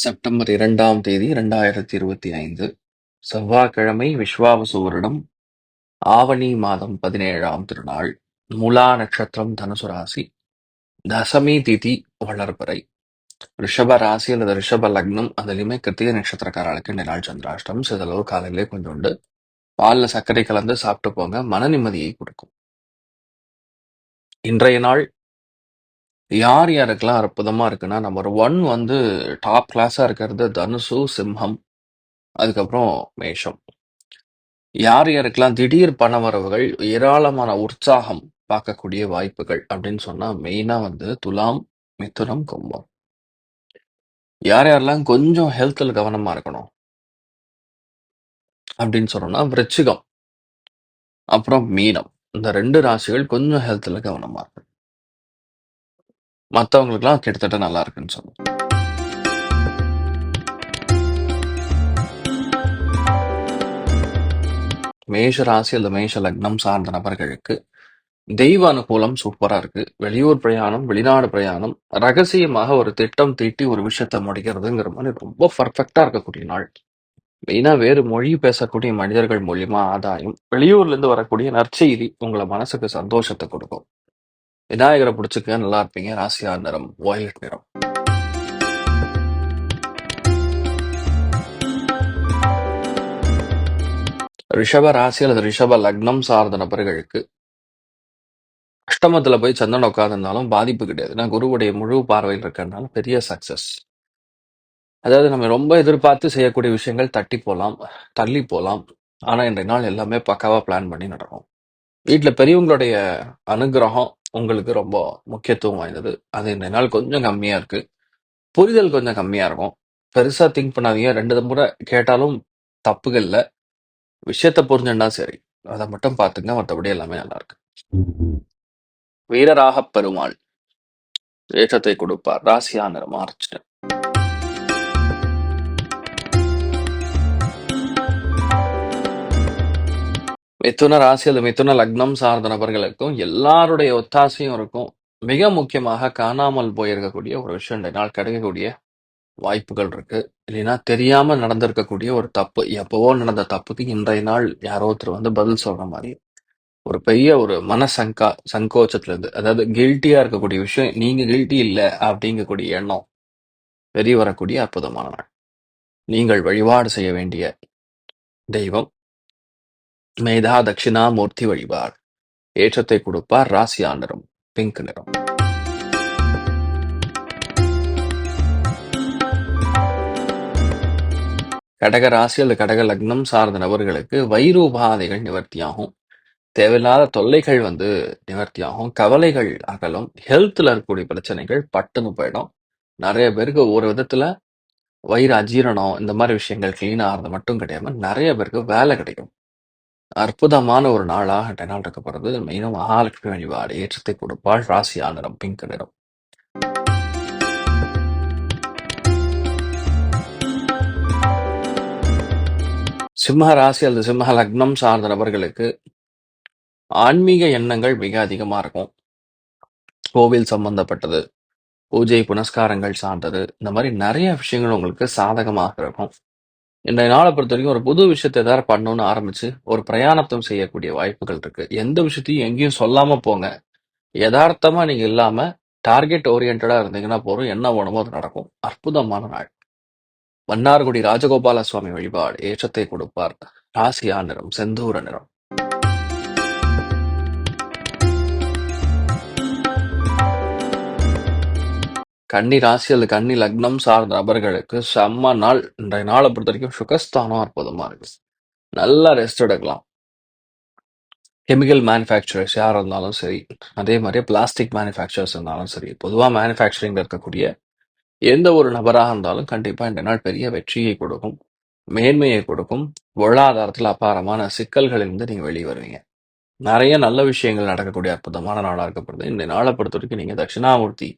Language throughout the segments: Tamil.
செப்டம்பர் இரண்டாம் தேதி இரண்டாயிரத்தி இருபத்தி ஐந்து செவ்வாய்க்கிழமை விஸ்வாவசு வருடம் ஆவணி மாதம் பதினேழாம் திருநாள் முலா நட்சத்திரம் தனுசு ராசி தசமி திதி வளர்பறை. ரிஷப ராசி அல்லது ரிஷப லக்னம் அதுலேயுமே கிருத்திகை நட்சத்திரக்காரர்களுக்கு இந்த சந்திராஷ்டம் சிதளவு காலையிலே கொஞ்சம் உண்டு பால்ல சர்க்கரை கலந்து சாப்பிட்டு போங்க மன நிம்மதியை கொடுக்கும். இன்றைய நாள் யார் யாருக்கெல்லாம் அற்புதமா இருக்குன்னா நம்பர் ஒன் வந்து டாப் கிளாஸா இருக்கிறது தனுசு சிம்மம் அதுக்கப்புறம் மேஷம். யார் யாருக்கெல்லாம் திடீர் பணவரவுகள் ஏராளமான உற்சாகம் பார்க்கக்கூடிய வாய்ப்புகள் அப்படின்னு சொன்னா மெயினா வந்து துலாம் மிதுனம் கும்பம். யார் யாரெல்லாம் கொஞ்சம் ஹெல்த்ல கவனமா இருக்கணும் அப்படின்னு சொன்னோம்னா விருச்சிகம் அப்புறம் மீனம். இந்த ரெண்டு ராசிகள் கொஞ்சம் ஹெல்த்ல கவனமா இருக்கணும். மற்றவங்களுக்குலாம் கிட்டத்தட்ட நல்லா இருக்குன்னு சொல்லணும் மேஷ ராசி அல்லது மேஷ லக்னம் சார்ந்த நபர்களுக்கு தெய்வ அனுகூலம் சூப்பரா இருக்கு. வெளியூர் பிரயாணம் வெளிநாடு பிரயாணம் ரகசியமாக ஒரு திட்டம் தீட்டி ஒரு விஷயத்த முடிக்கிறதுங்கிற மாதிரி ரொம்ப பெர்ஃபெக்ட்டா இருக்கக்கூடிய நாள். மெயினா வேறு மொழி பேசக்கூடிய மனிதர்கள் மூலியமா ஆதாயம் வெளியூர்ல இருந்து வரக்கூடிய நற்செய்தி உங்களை மனசுக்கு சந்தோஷத்தை கொடுக்கும். விநாயகரை பிடிச்சிக்க நல்லா இருப்பீங்க. ராசியார் நிறம் வயலட் நிறம். ரிஷப ராசி அல்லது ரிஷப லக்னம் சார்ந்த நபர்களுக்கு அஷ்டமத்துல போய் சந்திரன் உட்காந்துருந்தாலும் பாதிப்பு கிடையாது. ஏன்னா குருவுடைய முழு பார்வையில் இருக்கிறதுனால பெரிய சக்சஸ் அதாவது நம்ம ரொம்ப எதிர்பார்த்து செய்யக்கூடிய விஷயங்கள் தட்டி போகலாம் தள்ளி போகலாம் ஆனா இன்றைய நாள் எல்லாமே பக்காவா பிளான் பண்ணி நடக்கும் வீட்டில் பெரியவங்களுடைய அனுகிரகம் உங்களுக்கு ரொம்ப முக்கியத்துவம் வாய்ந்தது. அது இந்த நாள் கொஞ்சம் கம்மியாக இருக்கு. புரிதல் கொஞ்சம் கம்மியாக இருக்கும். பெருசா திங்க் பண்ணாதீங்க. ரெண்டு முறை கேட்டாலும் தப்புகள் இல்லை. விஷயத்த புரிஞ்சுன்னா சரி. அதை மட்டும் பார்த்துங்க மற்றபடி எல்லாமே நல்லா இருக்கு. வீரராக பெருமாள். ஏற்றத்தை கொடுப்பார். ராசியா நிறம் ஆரம்பிச்சிட்டு மிதுன ராசி அல்லது மிதுன லக்னம் சார்ந்த நபர்களுக்கும் எல்லாருடைய ஒத்தாசையும் இருக்கும். மிக முக்கியமாக காணாமல் போயிருக்கக்கூடிய ஒரு விஷயம் இந்த நாள் கிடைக்கக்கூடிய வாய்ப்புகள் இருக்கு. இல்லைன்னா தெரியாம நடந்திருக்கக்கூடிய ஒரு தப்பு எப்பவோ நடந்த தப்புக்கு இன்றைய நாள் யாரோ ஒருத்தர் வந்து பதில் சொல்ற மாதிரி ஒரு பெரிய ஒரு மன சங்கா சங்கோச்சத்துல இருந்து அதாவது கில்ட்டியா இருக்கக்கூடிய விஷயம் நீங்க கில்ட்டி இல்லை அப்படிங்கக்கூடிய எண்ணம் வெளியே வரக்கூடிய அற்புதமான நாள். நீங்கள் வழிபாடு செய்ய வேண்டிய தெய்வம் மேதா தட்சிணாமூர்த்தி வழிபார். ஏற்றத்தை கொடுப்பார் ராசியா நிறம் பிங்க் நிறம். கடக ராசி அல்லது கடக லக்னம் சார்ந்த நபர்களுக்கு வைரூபாதைகள் நிவர்த்தியாகும். தேவையில்லாத தொல்லைகள் வந்து நிவர்த்தியாகும். கவலைகள் அகலும். ஹெல்த்ல இருக்கக்கூடிய பிரச்சனைகள் பட்டுன்னு போயிடும். நிறைய பேருக்கு ஒரு விதத்துல வயிறு அஜீரணம் இந்த மாதிரி விஷயங்கள் கிளீன் ஆகிறது மட்டும் கிடையாம நிறைய பேருக்கு வேலை கிடைக்கும். அற்புதமான ஒரு நாளாக இந்த நாள் இருக்க போகிறது மெயினும் மகாலட்சுமி வழிபாடு. ஏற்றத்தை கொடுப்பாள். ராசி ஆந்திரம் பிங்க் நிறம். சிம்ம ராசி அல்லது சிம்ம லக்னம் சார்ந்த நபர்களுக்கு ஆன்மீக எண்ணங்கள் மிக அதிகமா இருக்கும். கோவில் சம்பந்தப்பட்டது பூஜை புனஸ்காரங்கள் சார்ந்தது. இந்த மாதிரி நிறைய விஷயங்கள் உங்களுக்கு சாதகமாக இருக்கும். இன்றைய நாளை பொறுத்த வரைக்கும் ஒரு புது விஷயத்தை ஏதாவது பண்ணணும்னு ஆரம்பிச்சு ஒரு பிரயாணத்தம் செய்யக்கூடிய வாய்ப்புகள் இருக்கு. எந்த விஷயத்தையும் எங்கேயும் சொல்லாம போங்க. யதார்த்தமா நீங்க இல்லாம டார்கெட் ஓரியன்டா இருந்தீங்கன்னா போதும். என்ன வேணுமோ அது நடக்கும். அற்புதமான நாள். மன்னார்குடி ராஜகோபால சுவாமி வழிபாடு. ஏற்றத்தை கொடுப்பார். ராசியா நிறம் செந்தூர நிறம். கன்னி ராசி அல்லது கன்னி லக்னம் சார்ந்த நபர்களுக்கு செம்ம நாள். இன்றைய நாளை பொறுத்த வரைக்கும் சுகஸ்தானம் அற்புதமா இருக்கு. நல்லா ரெஸ்ட் எடுக்கலாம். கெமிக்கல் மேனுஃபேக்சரர்ஸ் யார் இருந்தாலும் சரி அதே மாதிரி பிளாஸ்டிக் மேனுஃபேக்சரர்ஸ் இருந்தாலும் சரி பொதுவாக மேனுஃபேக்சரிங்ல இருக்கக்கூடிய எந்த ஒரு நபராக இருந்தாலும் கண்டிப்பா இந்த நாள் பெரிய வெற்றியை கொடுக்கும். மேன்மையை கொடுக்கும். பொருளாதாரத்தில் அபாரமான சிக்கல்களிலிருந்து நீங்க வெளியே வருவீங்க. நிறைய நல்ல விஷயங்கள் நடக்கக்கூடிய அற்புதமான நாளாக இருக்கப்படுது இந்த நாளை பொறுத்த வரைக்கும் நீங்க தட்சிணாமூர்த்தி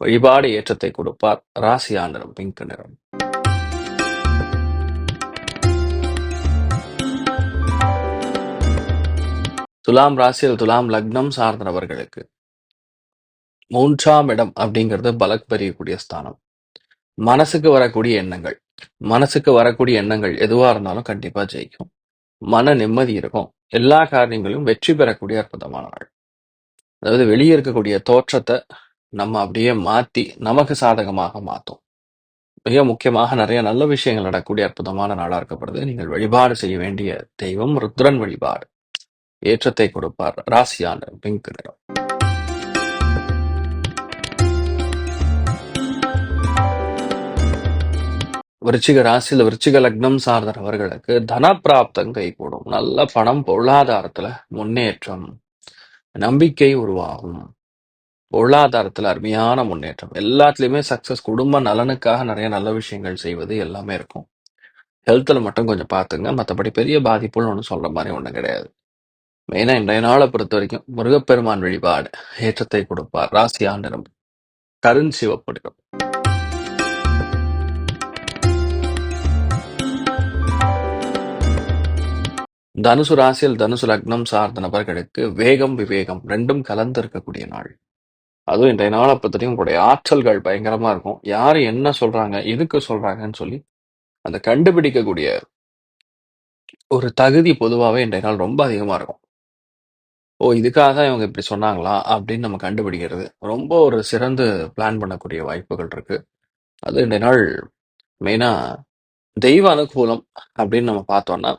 வழிபாடு ஏற்றத்தை கொடுப்பார் ராசியா நிறம் பிங்க் நிறம். துலாம் ராசியில் துலாம் லக்னம் சார்ந்த நபர்களுக்கு மூன்றாம் இடம் அப்படிங்கிறது பலக் பெரியக்கூடிய ஸ்தானம். மனசுக்கு வரக்கூடிய எண்ணங்கள் மனசுக்கு வரக்கூடிய எண்ணங்கள் எதுவா இருந்தாலும் கண்டிப்பா ஜெயிக்கும். மன நிம்மதி இருக்கும். எல்லா காரியங்களும் வெற்றி பெறக்கூடிய அற்புதமான நாள். அதாவது வெளியே இருக்கக்கூடிய தோற்றத்தை நம்ம அப்படியே மாத்தி நமக்கு சாதகமாக மாத்தும். மிக முக்கியமாக நிறைய நல்ல விஷயங்கள் நடக்கக்கூடிய அற்புதமான நாளா இருக்கப்படுது நீங்கள் வழிபாடு செய்ய வேண்டிய தெய்வம் ருத்ரன் வழிபாடு. ஏற்றத்தை கொடுப்பார். ராசியான பிங்க் நிறம். விருச்சிக ராசியில் விருச்சிக லக்னம் சார்ந்தவர்களுக்கு தனப்பிராப்தம் கைகூடும் நல்ல பணம் பொருளாதாரத்துல முன்னேற்றம் நம்பிக்கை உருவாகும். பொருளாதாரத்துல அருமையான முன்னேற்றம். எல்லாத்துலயுமே சக்சஸ் குடும்ப நலனுக்காக நிறைய நல்ல விஷயங்கள் செய்வது எல்லாமே இருக்கும். ஹெல்த்தில் மட்டும் கொஞ்சம் பார்த்துங்க மற்றபடி பெரிய பாதிப்புன்னு ஒன்றும் சொல்ற மாதிரி ஒன்றும் கிடையாது. மெயினா இன்றைய நாளை பொறுத்த வரைக்கும் முருகப்பெருமான் வழிபாடு. ஏற்றத்தை கொடுப்பார். ராசியா நிறம் கருஞ்சிவப்பு நிறம் தனுசு ராசியில் தனுசு லக்னம் சார்ந்த நபர்களுக்கு வேகம் விவேகம் ரெண்டும் கலந்து இருக்கக்கூடிய நாள். அதுவும் இன்றைய நாளை பொறுத்தவரைக்கும் உங்களுடைய ஆற்றல்கள் பயங்கரமா இருக்கும். யாரு என்ன சொல்றாங்க எதுக்கு சொல்றாங்கன்னு சொல்லி அந்த கண்டுபிடிக்கக்கூடிய ஒரு தகுதி பொதுவாகவே இன்றைய நாள் ரொம்ப அதிகமா இருக்கும். ஓ இதுக்காக தான் இவங்க இப்படி சொன்னாங்களா அப்படின்னு நம்ம கண்டுபிடிக்கிறது ரொம்ப ஒரு சிறந்து பிளான் பண்ணக்கூடிய வாய்ப்புகள் இருக்கு. அது இன்றைய நாள் மெயினா தெய்வ அனுகூலம் அப்படின்னு நம்ம பார்த்தோம்னா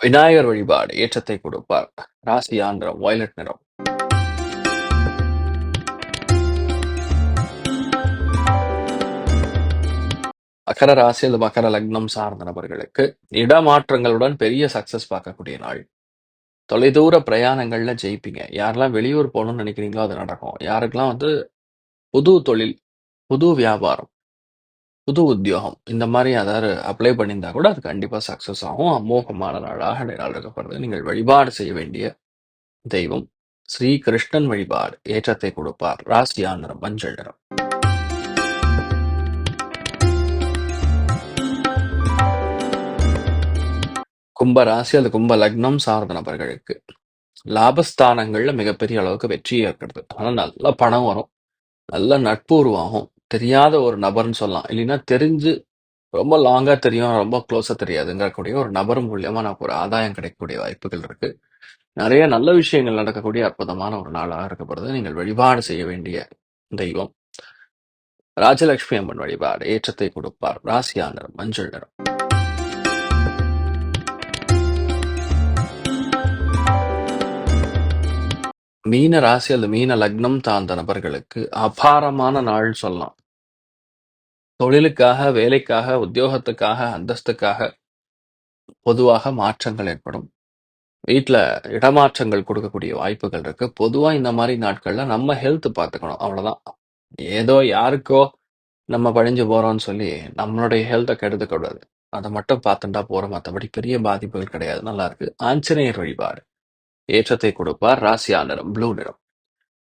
விநாயகர் வழிபாடு ஏற்றத்தை கொடுப்பார். ராசி ஆந்திரம் வயலட் நிறம். அகர ராசி அல்லது மகர லக்னம் சார்ந்த நபர்களுக்கு இடமாற்றங்களுடன் பெரிய சக்சஸ் பார்க்கக்கூடிய நாள். தொலைதூர பிரயாணங்கள்ல ஜெயிப்பீங்க. யாரெல்லாம் வெளியூர் போகணும்னு நினைக்கிறீங்களோ அது நடக்கும். யாருக்கெல்லாம் வந்து புது தொழில் புது வியாபாரம் புது உத்தியோகம் இந்த மாதிரி ஏதாவது அப்ளை பண்ணியிருந்தா கூட அது கண்டிப்பா சக்சஸ் ஆகும். அமோகமான நாளாக இந்த நாள் நீங்கள் வழிபாடு செய்ய வேண்டிய தெய்வம் ஸ்ரீ கிருஷ்ணன் வழிபாடு. ஏற்றத்தை கொடுப்பார். ராசியா நிறம் மஞ்சள் நிறம். கும்ப ராசி அல்லது கும்ப லக்னம் சார்ந்த நபர்களுக்கு லாபஸ்தானங்கள்ல மிகப்பெரிய அளவுக்கு வெற்றி ஏற்படுது. ஆனா நல்ல பணம் வரும். நல்ல நட்பு உருவாகும். தெரியாத ஒரு நபர்னு சொல்லலாம். இல்லைன்னா தெரிஞ்சு ரொம்ப லாங்கா தெரியும் ரொம்ப க்ளோஸா தெரியாதுங்கக்கூடிய ஒரு நபர் மூலியமா நமக்கு ஒரு ஆதாயம் கிடைக்கக்கூடிய வாய்ப்புகள் இருக்கு. நிறைய நல்ல விஷயங்கள் நடக்கக்கூடிய அற்புதமான ஒரு நாளாக இருக்கப்படுது. நீங்கள் வழிபாடு செய்ய வேண்டிய தெய்வம். ராஜலட்சுமி அம்மன் வழிபாடு ஏற்றத்தை கொடுப்பார். ராசியா நிறம் மஞ்சள் நிறம். மீன ராசி அல்லது மீன லக்னம் தாழ்ந்த நபர்களுக்கு அபாரமான நாள் சொல்லலாம். தொழிலுக்காக வேலைக்காக உத்தியோகத்துக்காக அந்தஸ்துக்காக பொதுவாக மாற்றங்கள் ஏற்படும். வீட்டில் இடமாற்றங்கள் கொடுக்கக்கூடிய வாய்ப்புகள் இருக்கு. பொதுவாக இந்த மாதிரி நாட்கள்ல நம்ம ஹெல்த் பார்த்துக்கணும். அவ்வளோதான் ஏதோ யாருக்கோ நம்ம பழிஞ்சு போறோம்னு சொல்லி நம்மளுடைய ஹெல்த்தை கெடுத்துக்கூடாது அதை மட்டும் பார்த்துட்டா போகிறோம் மற்றபடி பெரிய பாதிப்புகள் கிடையாது. நல்லா இருக்கு. ஆஞ்சநேயர் வழிபாடு. ஏற்றத்தை கொடுப்பார் ராசியா நிறம் ப்ளூ நிறம்.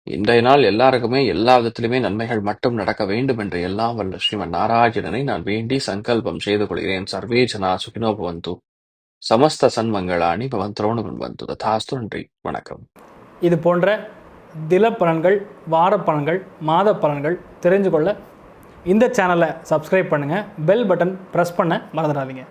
இன்றைய நாள் எல்லாருக்குமே எல்லா விதத்திலுமே நன்மைகள் மட்டும் நடக்க வேண்டும் என்று எல்லாம் வல்ல ஸ்ரீமன் நாராயணனை நான் வேண்டி சங்கல்பம் செய்து கொள்கிறேன். சர்வே ஜனா சுகினோ பவந்து. சமஸ்த சன்மங்களாணி பவன் பவந்தரோணு வந்து. ததாஸ்து நன்றி. வணக்கம். இது போன்ற தில பலன்கள் வார பலன்கள் மாத பலன்கள் தெரிஞ்சு கொள்ள இந்த சேனலை சப்ஸ்கிரைப் பண்ணுங்கள் பெல் பட்டன் ப்ரெஸ் பண்ண மறந்துடாதீங்க.